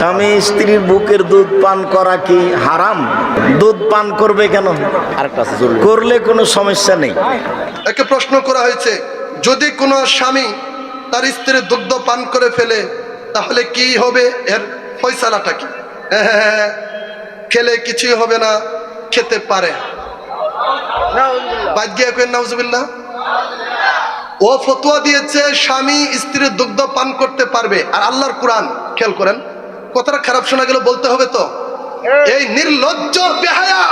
স্বামী স্ত্রীর বুকের দুধ পান করা কি হারাম? দুধ পান করবে কেন? আরেকটা করলে কোনো সমস্যা নেই। একে প্রশ্ন করা হয়েছে যদি কোনো স্বামী তার স্ত্রীর দুগ্ধ পান করে ফেলে তাহলে কি হবে? এর ফয়সালাটা কি? হ্যাঁ, খেলে কিছুই হবে না খেতে পারে। নাউজুবিল্লাহ। ও ফতোয়া দিয়েছে স্বামী স্ত্রীর দুগ্ধ পান করতে পারবে। আর আল্লাহর কোরআন খেয়াল করেন। কথাটা খারাপ শোনা গেলে বলতে হবে তো? এই নির্লজ্জ বেহায়া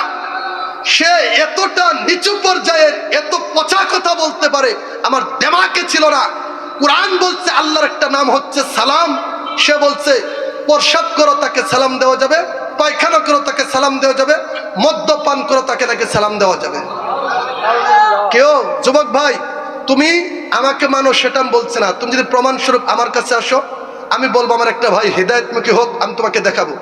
সে এতটা নিচু পর্যায়ের এত পচা কথা বলতে পারে আমার দেমাকে ছিল না। কোরআন বলছে আল্লাহর একটা নাম হচ্ছে সালাম। সে বলছে প্রসাব করো তাকে সালাম দেওয়া যাবে পায়খানা করো তাকে সালাম দেওয়া যাবে মদ্যপান করো তাকে তাকে সালাম দেওয়া যাবে। কেউ যুবক ভাই তুমি আমাকে মানো সেটা বলছে না। তুমি যদি প্রমাণস্বরূপ আমার কাছে আসো আমি বলব আমার একটা ভাই, হৃদায়তমুখী হোক, আমি তোমাকে দেখাবো।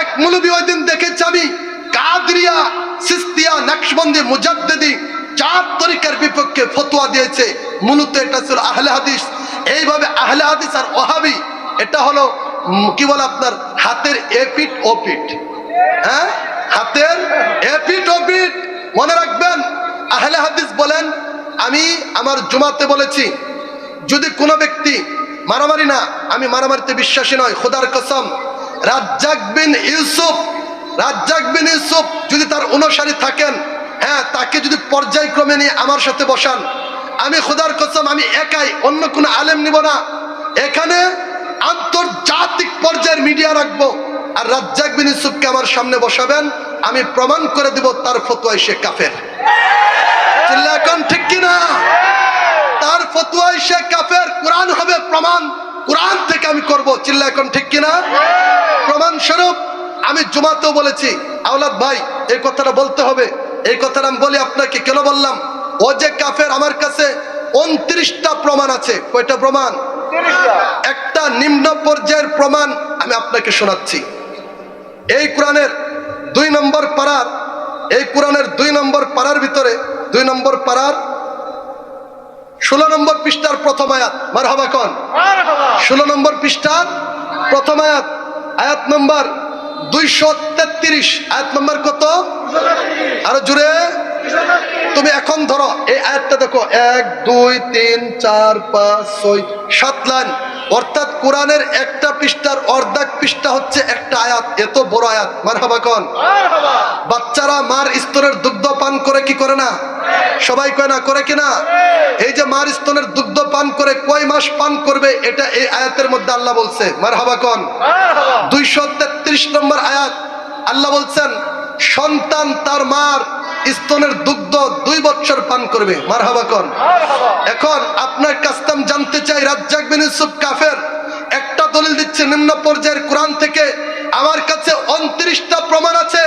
এক মুলবি ওই দিন দেখেছি আমি, কাদরিয়া, সিস্তিয়া, নকশবন্দি, মুজাদ্দিদি, চার তরিকার বিপক্ষে ফতোয়া দিয়েছে। মূলত এটা ছিল আহলে হাদিস। এইভাবে আহলে হাদিস আর ওহাবি, এটা হলো কি বলে আপনার, হাতের এপিট ও পিঠ। হ্যাঁ? হাতের এপিট ও পিঠ। মনে রাখবেন, আহলে হাদিস বলেন, আমি আমার জুমাতে বলেছি, যদি কোনো ব্যক্তি মারামারি না, আমি মারামারিতে বিশ্বাসী নয় খোদার কসম। রাজ্জাক বিন ইউসুফ, রাজ্জাক বিন ইউসুফ যদি তার অনুসারী থাকেন হ্যাঁ তাকে যদি পর্যায়ক্রমে নিয়ে আমার সাথে বসান। আমি খোদার কসম, আমি একাই, অন্য কোনো আলেম নিব না। এখানে আন্তর্জাতিক পর্যায়ের মিডিয়া রাখব। আর রাজ্জাক বিন ইউসুফকে আমার সামনে বসাবেন, আমি প্রমাণ করে দিব তার ফতোয়ায় সে কাফের। এখন ঠিক কিনা? তার ফতুয়ায় সে কাফের কোরআন হবে প্রমাণ। কোরআন থেকে আমি করব। চিল্লা এখন ঠিক কিনা? প্রমাণ স্বরূপ আমি জুমাতেও বলেছি আওলাদ ভাই এই কথাটা বলতে হবে। এই কথাটা আমি বলি আপনাকে কেন বললাম? ও যে কাফের আমার কাছে উনত্রিশটা প্রমাণ আছে। কয়টা প্রমাণ? একটা নিম্ন পর্যায়ের প্রমাণ আমি আপনাকে শোনাচ্ছি। এই কোরআনের দুই নম্বর পাড়ার এই কোরআনের দুই নম্বর পাড়ার ভিতরে দুই নম্বর পাড়ার ষোলো নম্বর পৃষ্ঠার প্রথম আয়াত। মার হবা কন ষোলো নম্বর পৃষ্ঠার প্রথম আয়াত। আয়াত নম্বর দুইশো তেত্রিশ। আয়াত নম্বর কত? আরও জুড়ে তুমি এখন ধরো এই আয়াতটা দেখো। এক দুই তিন চার পাঁচ ছয় সাত লাইন। অর্থাৎ কোরআনের একটা পৃষ্ঠার অর্ধেক পৃষ্ঠা হচ্ছে একটা আয়াত। এত বড় আয়াত। মার হবা কন বাচ্চারা মার স্তরের দুগ্ধ পান করে কি করে না? সবাই কয় না করে কিনা? এই যে মার স্তনের দুগ্ধ পান করে কয় মাস পান করবে এটা এই আয়াতের মধ্যে আল্লাহ বলছে। মার হাবা কন দুইশো তেত্রিশ নম্বর আয়াত। আল্লাহ বলছেন সন্তান তার মার স্তনের দুগ্ধ দুই বছর পান করবে। মার হাবা কন এখন আপনার কাস্তাম জানতে চাই রাজ্জাক বিন ইউসুফ কাফের একটা দলিল দিচ্ছে নিম্ন পর্যায়ের কোরআন থেকে আমার কাছে উনত্রিশটা প্রমাণ আছে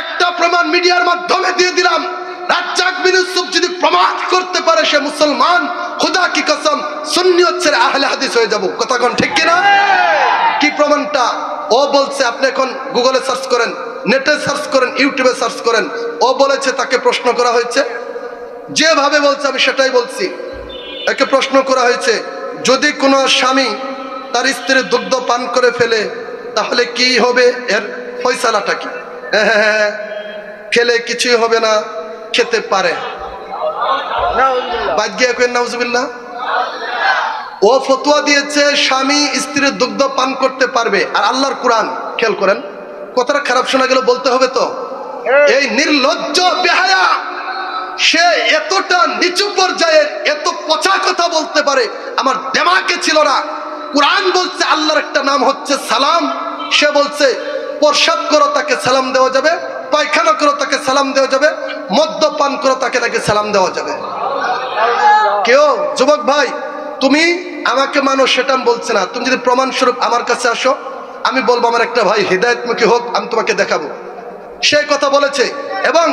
একটা প্রমাণ মিডিয়ার মাধ্যমে দিয়ে দিলাম। প্রমাণ করতে পারে সে মুসলমান কি কসম আহলে হয়ে যাব। কথা কোন ঠিক কি প্রমাণটা? ও বলছে আপনি এখন গুগলে সার্চ করেন নেটে সার্চ করেন ইউটিউবে সার্চ করেন ও বলেছে তাকে প্রশ্ন করা হয়েছে। যেভাবে বলছে আমি সেটাই বলছি। একে প্রশ্ন করা হয়েছে যদি কোনো স্বামী তার স্ত্রীর দুগ্ধ পান করে ফেলে তাহলে কি হবে? এর ফয়সালাটা কি? হ্যাঁ, খেলে কিছুই হবে না। খেতে পারে। বাদ গিয়ে নাউজুবিল্লাহ। ও ফতোয়া দিয়েছে, স্বামী স্ত্রীর দুগ্ধ পান করতে পারবে। আর আল্লাহর কোরআন, খেয়াল করেন, কথাটা খারাপ শোনা গেলে বলতে হবে তো। এই নির্লজ্জ বেহায়া, সে এতটা নিচু পর্যায়ের, এত পচা কথা বলতে পারে, আমার দেমাকে ছিল না। কোরআন বলছে, আল্লাহর একটা নাম হচ্ছে সালাম। সে বলছে প্রসাব করো, তাকে সালাম দেওয়া যাবে। পায়খানা করো তাকে সালাম দেওয়া যাবে, মদ্যপান করো তাকে তাকে সালাম দেওয়া যাবে। কেউ, যুবক ভাই, তুমি আমাকে মানো সেটা আমি বলছি না। তুমি যদি প্রমাণস্বরূপ আমার কাছে আসো, আমি বলব আমার একটা ভাই, হৃদায়তমুখী হোক, আমি তোমাকে দেখাবো। সে কথা বলেছে এবং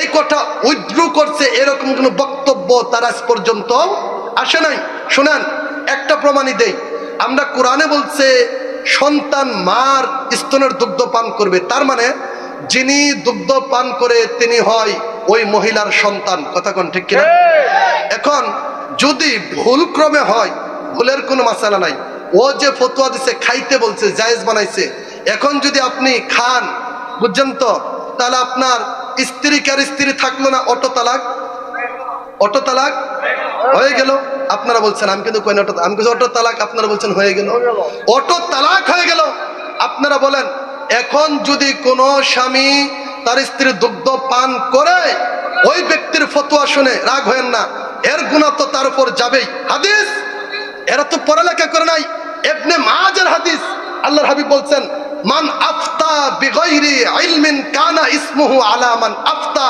এই কথা উইথড্রু করছে, এরকম কোনো বক্তব্য তার আজ পর্যন্ত আসে নাই। শুনেন, একটা প্রমাণই দেই। আমরা কোরআনে বলছে, সন্তান মার স্তনের দুগ্ধ পান করবে। তার মানে যিনি দুগ্ধ পান করে তিনি হয় ওই মহিলার সন্তান। কথা কোন ঠিক কিনা? এখন যদি ভুল ক্রমে হয়, ভুলের কোনো মাসালা নাই। ও যে ফতুয়া দিছে, খাইতে বলছে, জায়েজ বানাইছে। এখন যদি আপনি খান, বুঝছেন তো? তাহলে আপনার স্ত্রী কার স্ত্রী থাকল না? অটো তালাক? অটো তালাক? হয়ে গেল। আপনারা বলছেন, আমি কিন্তু আমি কিন্তু অটো তালাক আপনারা বলছেন হয়ে গেল। অটো তালাক হয়ে গেল। আপনারা বলেন এখন যদি কোনো স্বামী তার স্ত্রীর দুগ্ধ পান করে ওই ব্যক্তির ফতোয়া শুনে রাগ হয়েন না। এর গুণা তো তার উপর যাবেই। হাদিস? এরা তো পড়ালেখা করে নাই। এবনে মাজার হাদিস। আল্লাহর হাবিব বলছেন মান আফতা বিগাইরি ইলমিন কানা ইসমুহু আলা মান আফতা।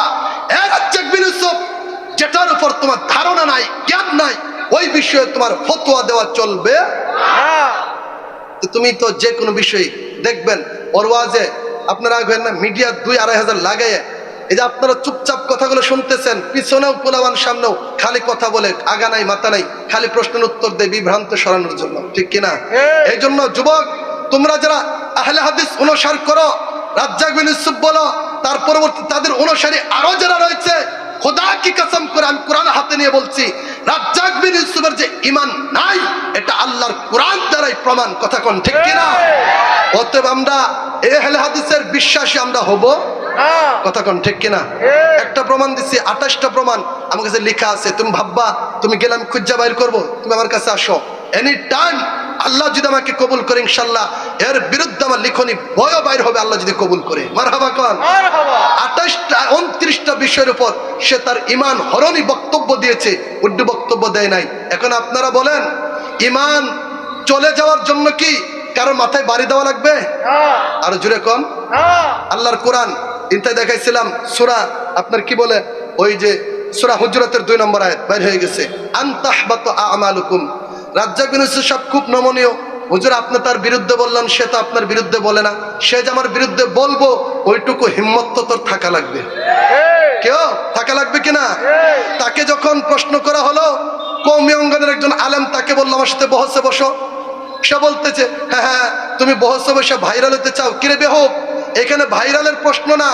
এর চেক বিন যেটার উপর তোমার ধারণা নাই জ্ঞান নাই। ওই বিষয়ে তোমার ফতোয়া দেওয়া চলবে তো তুমি তো যে কোনো বিষয়ে দেখবেন ওর ওয়াজে আপনারা আগবেন না মিডিয়া দুই আড়াই হাজার লাগাইয়ে। এই যে আপনারা চুপচাপ কথাগুলো শুনতেছেন পিছনেও পোলাবান সামনেও খালি কথা বলে আগা নাই মাথা নাই খালি প্রশ্নের উত্তর দেয় বিভ্রান্ত সরানোর জন্য। ঠিক কিনা? এই। জন্য যুবক তোমরা যারা আহলে হাদিস অনুসার করো রাজ্জাক বিন ইউসুফ বলো তার পরবর্তী তাদের অনুসারী আরও যারা রয়েছে খোদা কি কসম করে আমি কোরআন হাতে নিয়ে বলছি রাজ্জাক বিন ইউসুফের যে ইমান নাই এটা আল্লাহর কোরআন দ্বারাই প্রমাণ। কথা কোন ঠিক কিনা? অতএব আমরা এহলে হাদিসের বিশ্বাসী আমরা হব। কথা কোন ঠিক কিনা? একটা প্রমাণ দিচ্ছি আঠাশটা প্রমাণ আমার কাছে লেখা আছে। তুমি ভাববা তুমি গেলাম খুঁজা বাইর করব তুমি আমার কাছে আসো। এনি টাইম আল্লাহ যদি আমাকে কবুল করে ইনশাল্লাহ এর বিরুদ্ধে আমার লিখনি ভয় বাইর হবে আল্লাহ যদি কবুল করে। মার হাবা কন আঠাশটা উনত্রিশটা বিষয়ের উপর সে তার ইমান হরণই বক্তব্য দিয়েছে উড্ডু বক্তব্য দেয় নাই। এখন আপনারা বলেন ইমান চলে যাওয়ার জন্য কি কারোর মাথায় বাড়ি দেওয়া লাগবে? আরও জুড়ে কম। আল্লাহর কোরআন ইন্তায় দেখাইছিলাম সুরা আপনার কি বলে? ওই যে সুরা হুজরতের দুই নম্বর আয়াত বাইর হয়ে গেছে। আন্তাহবাত আমালুকুম। রাজ্জাক বিন সাহেব খুব নমনীয়। হুজুর আপনি তার বিরুদ্ধে বললেন সে তো আপনার বিরুদ্ধে বলে না। সে যে আমার বিরুদ্ধে বলব ওইটুকু হিম্মত তো তোর থাকা লাগবে। কেউ থাকা লাগবে কিনা? তাকে যখন প্রশ্ন করা হলো কৌমি অঙ্গনের একজন আলেম তাকে বলল আমার সাথে বহসে বসো। সে বলতেছে হ্যাঁ হ্যাঁ তুমি বহসে বসে ভাইরাল হতে চাও। কিরে বেহব, এখানে ভাইরালের প্রশ্ন না।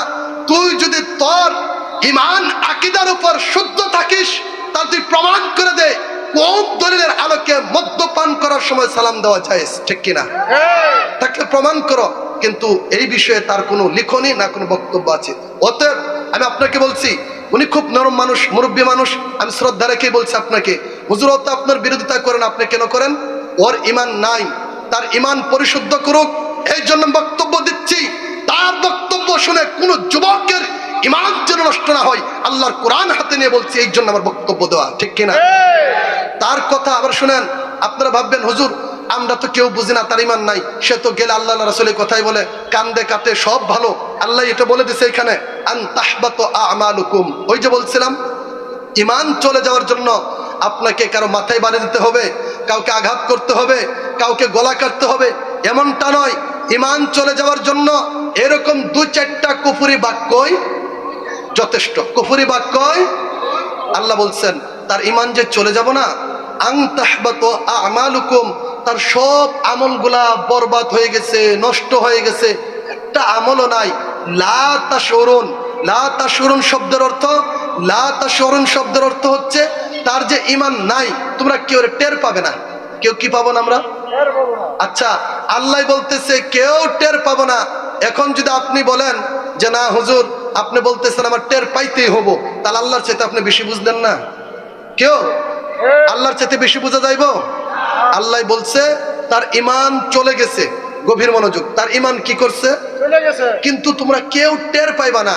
তুই যদি তোর ইমান, আকিদার উপর শুদ্ধ থাকিস, তাহলে তুই প্রমাণ করে দে, কোন দলিলের আলোকে মদ্যপান করার সময় সালাম দেওয়া যায়, ঠিক কিনা তাকে প্রমাণ করো, কিন্তু এই বিষয়ে তার কোনো লিখনি না কোনো বক্তব্য আছে। অতএব আমি আপনাকে বলছি, উনি খুব নরম মানুষ, মুরব্বী মানুষ, আমি শ্রদ্ধা রেখে বলছি আপনাকে, হুজুর তো আপনার বিরোধিতা করেন, আপনি কেন করেন? ওর ইমান নাই, তার ইমান পরিশুদ্ধ করুক, এই জন্য বক্তব্য দিচ্ছি। তার বক্তব্য শুনে কোনো যুবকের ইমান যেন নষ্ট না হয়, আল্লাহর কোরআন হাতে নিয়ে বলছি, এই জন্য আমার বক্তব্য দেওয়া, ঠিক কিনা? তার কথা আবার শুনেন, আপনারা ভাববেন, হুজুর, আমরা তো কেউ বুঝি না, তার ইমান নাই। সে তো গেলে আল্লাহ রাসুলের কথাই বলে, কান্দে কাতে সব ভালো। আল্লাহ এটা বলে দিছে এখানে আমালুকুম। ওই যে বলছিলাম, ইমান চলে যাওয়ার জন্য আপনাকে কারও মাথায় বাড়ি দিতে হবে কাউকে আঘাত করতে হবে, কাউকে গলা কাটতে হবে, এমনটা নয়। ইমান চলে যাওয়ার জন্য এরকম দু চারটা কুফুরি বাক্যই যথেষ্ট। কুফুরি বাক্যই আল্লাহ বলছেন, তার ইমান যে চলে যাব না, আং আমালুকুম তার সব আমলগুলা বরবাদ হয়ে গেছে, নষ্ট হয়ে গেছে। একটা আমলও নাই। লা তাশউরুন। লা তাশউরুন শব্দের অর্থ, লা তাশউরুন শব্দের অর্থ হচ্ছে তার যে ইমান নাই তোমরা কেউ টের পাবে না। কেউ কি পাবো না আমরা? আচ্ছা আল্লাহ বলতেছে কেউ টের পাবো না। এখন যদি আপনি বলেন যে না হুজুর আপনি বলতেছেন আমার টের পাইতেই হব তাহলে আল্লাহর চাইতে আপনি বেশি বুঝলেন না। কেউ? আল্লাহর চাইতে বেশি বোঝা যাইব? আল্লাহ বলছে তার ইমান চলে গেছে গভীর মনোযোগ। তার ইমান কি করছে? কিন্তু তোমরা কেউ টের পাইবা না।